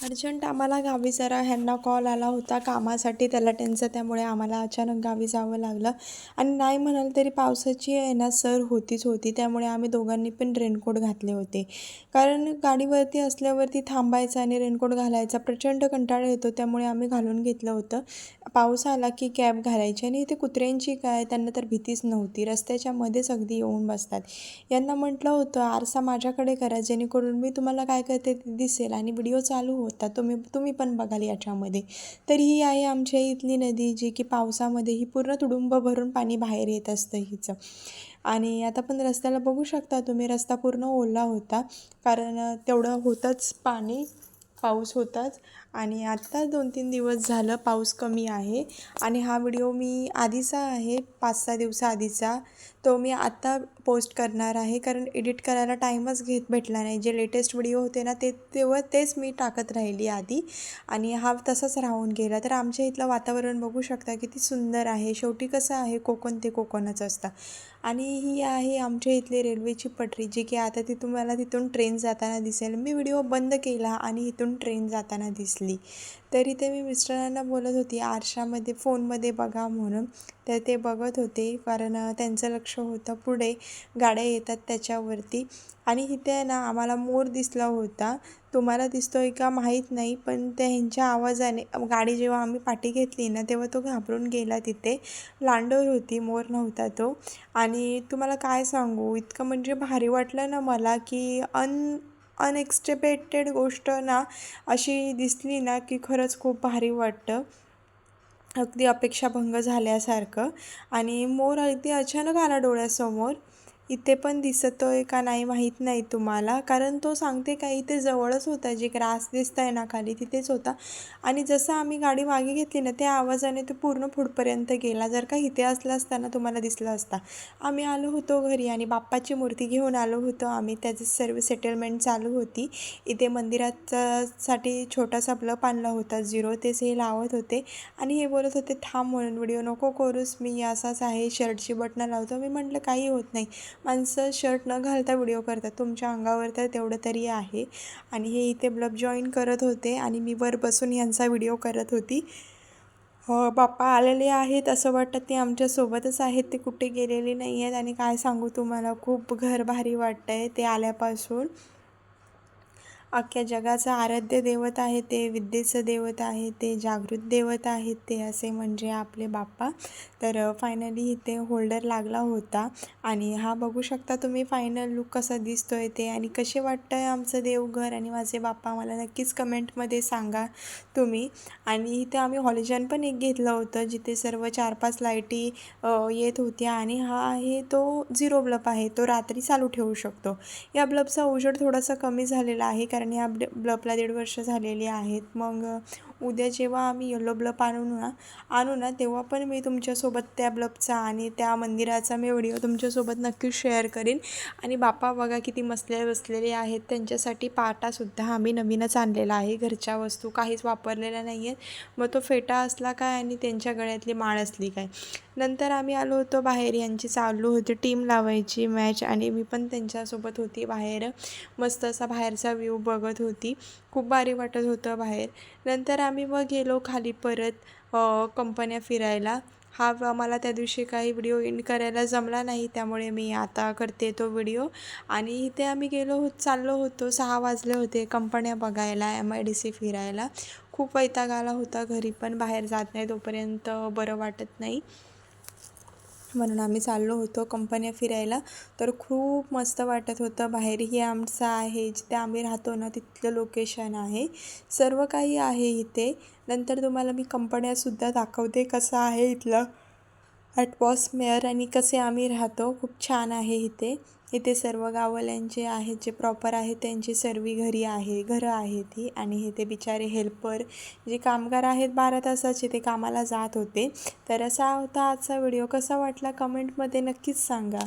Urgent आम्हाला गावी जरा ह्यांना कॉल आला होता कामासाठी त्याला त्यांचं त्यामुळे आम्हाला अचानक गावी जावं लागलं. आणि नाही म्हणाल तरी पावसाची आहे ना सर होतीच होती त्यामुळे आम्ही दोघांनी पण रेनकोट घातले होते. कारण गाडीवरती असल्यावरती थांबायचं आणि रेनकोट घालायचा प्रचंड कंटाळा येतो त्यामुळे आम्ही घालून घेतलं होतं. पाऊस आला की कॅब घालायची आणि इथे कुत्र्यांची काय त्यांना तर भीतीच नव्हती. रस्त्याच्या मध्येच अगदी येऊन बसतात. यांना म्हटलं होतं आरसा माझ्याकडे करा जेणेकरून मी तुम्हाला काय करते ते दिसेल आणि व्हिडिओ चालू होता. तुम्ही तुम्ही पण बघाल याच्यामध्ये. तर ही आहे आमच्या इथली नदी जी की पावसामध्ये ही पूर्ण तुडुंब भरून पाणी बाहेर येत असतं हिचं. आणि आता पण रस्त्याला बघू शकता तुम्ही रस्ता पूर्ण ओला होता. कारण तेवढं होतंच पाणी पाऊस होताच. आणि आत्ता दोन तीन दिवस झालं पाऊस कमी आहे. आणि हा व्हिडिओ मी आधीचा आहे पाच सहा दिवसाआधीचा तो मी आत्ता पोस्ट करणार आहे. कारण एडिट करायला टाईमच घेत भेटला नाही. जे लेटेस्ट व्हिडिओ होते ना ते तेव्हा तेच मी टाकत राहिली आधी. आणि हा तसाच राहून गेला. तर आमच्या इथलं वातावरण बघू शकता किती सुंदर आहे. शेवटी कसं आहे कोकण ते कोकणच असतं. आणि ही आहे आमच्या इथली रेल्वेची पटरी जी की आता ती तुम्हाला तिथून ट्रेन जाताना दिसेल. मी व्हिडिओ बंद केला आणि इथून ट्रेन जाताना दिसली. तरी ते मी मिस्टरांना बोलत होती आरशामध्ये फोनमध्ये बघा म्हणून. तर ते बघत होते कारण त्यांचं लक्ष होतं पुढे. गाड्या येतात त्याच्यावरती. आणि इथे ना आम्हाला मोर दिसला होता. तुम्हाला दिसतो आहे का माहीत नाही पण त्या ह्यांच्या आवाजाने गाडी जेव्हा आम्ही पाठी घेतली ना तेव्हा तो घाबरून गेला तिथे. लांडोर होती मोर नव्हता तो. आणि तुम्हाला काय सांगू इतकं म्हणजे भारी वाटलं ना मला की अन अनएक्सपेक्टेड गोष्ट ना अशी दिसली ना की खरंच खूप भारी वाटतं. अगदी अपेक्षाभंग झाल्यासारखं. आणि मोर अगदी अचानक आला डोळ्यासमोर. इथे पण दिसतोय आहे का नाही माहीत नाही तुम्हाला. कारण तो सांगते का इथे जवळच होता जे ग्रास दिसत आहे ना खाली तिथेच होता. आणि जसं आम्ही गाडी मागे घेतली ना त्या आवाजाने तो पूर्ण पुढपर्यंत गेला. जर का इथे असला असताना तुम्हाला दिसला असता. आम्ही आलो होतो घरी आणि बाप्पाची मूर्ती घेऊन आलो होतो आम्ही. त्याचं सर्व सेटलमेंट चालू होती. इथे मंदिराचासाठी छोटासा ब्लप आणला होता झिरो तेच हे लावत होते. आणि हे बोलत होते थांब म्हणून व्हिडिओ नको करूस. मी असाच आहे शर्टची बटणं लावतो. मी म्हटलं काही होत नाही. माणसं शर्ट न घालता व्हिडिओ करतात. तुमच्या अंगावर तर तेवढं तरी आहे. आणि हे इथे ब्लब जॉईन करत होते आणि मी वर बसून यांचा व्हिडिओ करत होती. हो बाप्पा आलेले आहेत. असं वाटतं ते आमच्यासोबतच आहेत. ते कुठे गेलेले नाही आहेत आणि काय सांगू तुम्हाला? खूप घर भारी वाटतं आहे ते आल्यापासून. अख्ख्या जगाचं आराध्य देवत आहे ते विद्येचं देवत आहे ते जागृत देवत आहेत ते असे म्हणजे आपले बाप्पा. तर फायनली इथे होल्डर लागला होता. आणि हा बघू शकता तुम्ही फायनल लुक कसा दिसतो आहे ते आणि कसे वाटतं आहे आमचं देवघर आणि माझे बाप्पा मला नक्कीच कमेंटमध्ये सांगा तुम्ही. आणि इथे आम्ही हॉलिजन पण एक घेतलं होतं जिथे सर्व चार पाच लाईटी येत होत्या. आणि हा आहे तो झिरो ब्लब आहे तो रात्री चालू ठेवू शकतो. या ब्लबचा उजेड थोडासा कमी झालेला आहे कारण या ब्ल ब्लपला दीड वर्ष झालेली आहेत. मग उद्या जेव्हा आम्ही येलो ब्लब आणू ना आणू ना तेव्हा पण मी तुमच्यासोबत त्या ब्लबचा आणि त्या मंदिराचा मी व्हिडिओ तुमच्यासोबत नक्कीच शेअर करीन. आणि बापा बघा किती मसले बसलेले आहेत. त्यांच्यासाठी पाटासुद्धा आम्ही नवीनच आणलेला आहे. घरच्या वस्तू काहीच वापरलेल्या नाही आहेत मग तो फेटा असला काय आणि त्यांच्या गळ्यातली माळ असली काय? नंतर आम्ही आलो होतो बाहेर. यांची चालू होती टीम लावायची मॅच आणि मी पण त्यांच्यासोबत होती बाहेर. मस्त असा बाहेरचा व्ह्यू बघत होती. खूप भारी वाटत होतं बाहेर. नंतर आम्ही मग गेलो खाली परत कंपन्या फिरायला. हा मला त्या दिवशी काही व्हिडिओ एंड करायला जमला नाही त्यामुळे मी आता करते तो व्हिडिओ. आणि इथे आम्ही गेलो होत चाललो होतो. सहा वाजले होते कंपन्या बघायला एम आय डी सी फिरायला. खूप वैताग आला होता घरी पण बाहेर जात नाही तोपर्यंत बरं वाटत नाही. म्हणून आम्ही चाललो होतो कंपन्या फिरायला. तर खूप मस्त वाटत होतं. बाहेरही आमचं आहे जिथे आम्ही राहतो ना तिथलं लोकेशन आहे. सर्व काही आहे इथे. नंतर तुम्हाला मी कंपन्यासुद्धा दाखवते कसं आहे इथलं. ॲटमॉस्फिअर आणि कसे आम्ही राहतो खूप छान आहे इथे. इथे सर्व गावल्यांचे आहेत जे प्रॉपर आहेत त्यांची सर्व घरी आहे घरं आहेत ही. आणि हे ते बिचारे हेल्पर जे कामगार आहेत बारा तासाचे ते कामाला जात होते. तर असा होता आजचा व्हिडिओ कसा वाटला? कमेंटमध्ये नक्कीच सांगा.